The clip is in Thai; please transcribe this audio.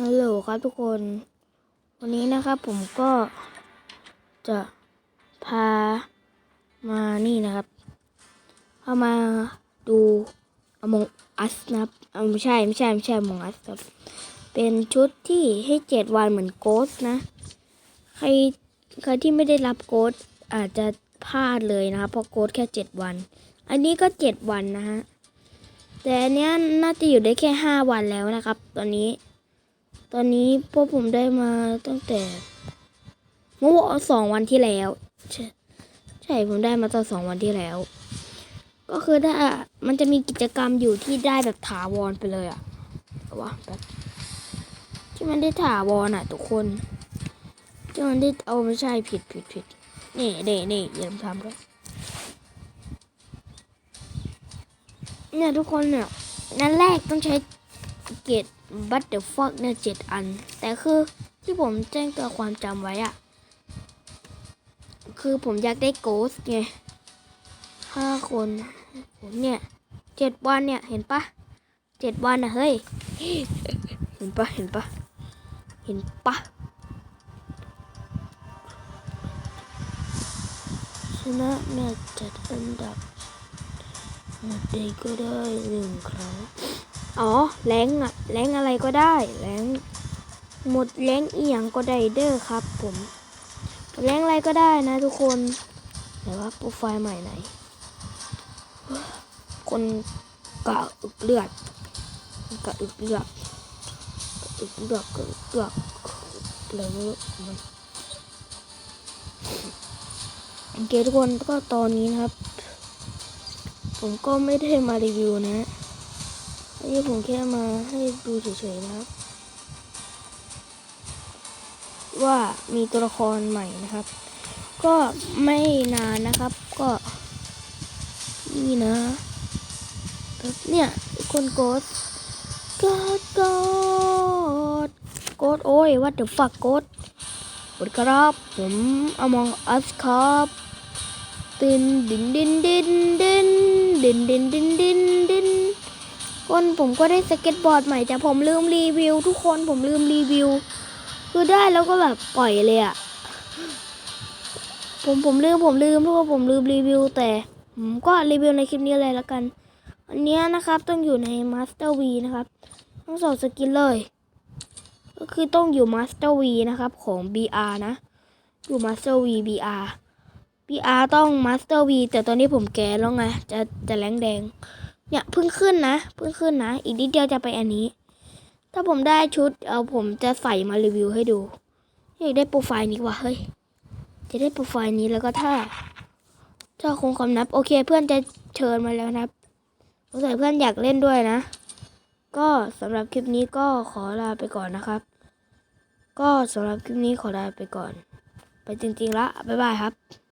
ฮัลโหลครับทุกคน วันนี้นะครับผมก็จะพามานี่นะครับพามาดูอมงอัสนะครับอไม่ใช่ไม่ใช่ไม่ใช่มงอัสครับ เป็นชุดที่ให้เจ็ดวันเหมือนโกสนะ ใครใครที่ไม่ได้รับโกสอาจจะพลาดเลยนะครับเพราะโกสแค่เจ็ดวัน อันนี้ก็เจ็ดวันนะฮะแต่อันเนี้ยน่าจะอยู่ได้แค่ห้าวันแล้วนะครับ ตอนนี้ ตอนนี้พวกผมได้มาตั้งแต่เมื่อสองวันที่แล้ว ใช่ใช่ผมได้มาตอนสองวันที่แล้ว ก็คือถ้ามันจะมีกิจกรรมอยู่ที่ได้แบบถาวรไปเลยอะวะแบบที่มันได้ถาวรอะทุกคนที่มันได้เอาไม่ใช่ผิดผิดผิดนี่นี่นี่อย่าทำด้วยเนี่ยทุกคนเนี่ยนันแรกต้องใช้เกต บัตเดอร์ฟอกเนี่ยเจ็ดอัน แต่คือที่ผมแจ้งเตือนความจำไว้อะคือผมอยากได้โกสไงห้าคนผมเนี่ยเจ็ดวันเนี่ยเห็นปะเจ็ดวันอะเฮ้ย เห็นปะเห็นปะเห็นปะชนะแมตช์จัดอันดับหมดใดก็ได้หนึ่งครั้ง อ๋อแรงอะแรงอะไรก็ได้แรงหมดแรงเอียงก็ได้เด้อครับ ผมแรงอะไรก็ได้นะทุกคนแต่ว่าโปรไฟล์ใหม่ไหน คนกะอึกเลือดกะอึกเลือดกะอึกเลือดกะอึกเลือดอะไรไม่รู้มันโอเคทุกคนก็ตอนนี้นะครับ ผมก็ไม่ได้มารีวิวนะ นนี้ผมแค่มาให้ดูเฉยๆนะครับ ว่ามีตัวละครใหม่นะครับ ก็ไม่นานนะครับ ก็นี่นะเนี่ยคนโกดโกอดกดโกดโอ้ยวัดเดอะฟักโกดสวัสดีครับ ผมอมองอัสครับดินดินดินดินดินดินดินดินดิน คนผมก็ได้สเก็ตบอร์ดใหม่แต่ผมลืมรีวิว ทุกคนผมลืมรีวิว คือได้แล้วก็แบบปล่อยเลยอะผมผมลืมผมลืมเพราะว่าผมลืมรีวิว แต่ผมก็รีวิวในคลิปนี้เลยละกัน อันเนี้ยนะครับต้องอยู่ใน Master V นะครับต้องสอบสกินเลย ก็คือต้องอยู่ Master V นะครับของ BR นะ อยู่ Master V BR BR ต้อง Master V แต่ตอนนี้ผมแก่แล้วไงจะจะแรงแดง เนี่ยเพิ่งขึ้นนะเพิ่งขึ้นนะ อีกนิดเดียวจะไปอันนี้ ถ้าผมได้ชุดเอาผมจะใส่มารีวิวให้ดูอยากได้โปรไฟล์นี้ว่ะเฮ้ยจะได้โปรไฟล์นี้แล้วก็ถ้า ถ้าคงคำนับ โอเคเพื่อนจะเชิญมาแล้วนะครับสงสัยเพื่อนอยากเล่นด้วยนะ ก็สำหรับคลิปนี้ก็ขอลาไปก่อนนะครับ ก็สำหรับคลิปนี้ขอลาไปก่อน ไปจริงๆละบ๊ายบายครับ